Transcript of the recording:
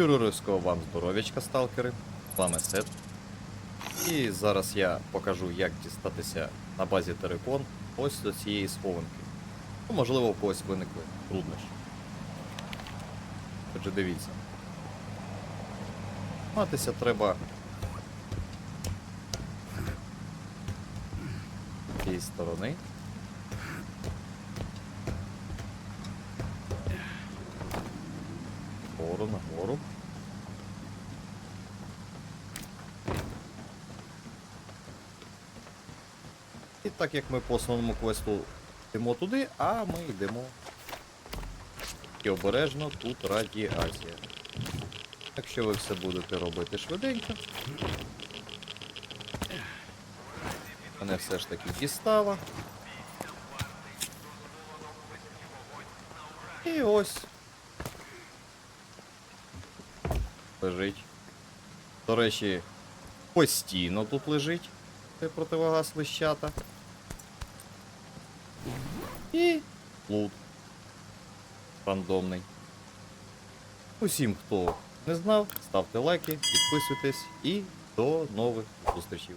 Пюрорівського вам здоров'ячка, сталкери. З вами Сет. І зараз я покажу, як дістатися на базі Терекон ось до цієї схованки. Ну, можливо, у когось виникли труднощі. Отже, дивіться. Матися треба. З сторони. Вгору, нагору. І так як ми по основному квесту йдемо туди, а ми йдемо. І обережно тут радіація. Якщо ви все будете робити швиденько. Мене все ж таки дістало. І ось. Лежить. До речі, постійно тут лежить. Це противогаз лищата. І лут. Рандомний. Усім, хто не знав, ставте лайки, підписуйтесь і до нових зустрічей.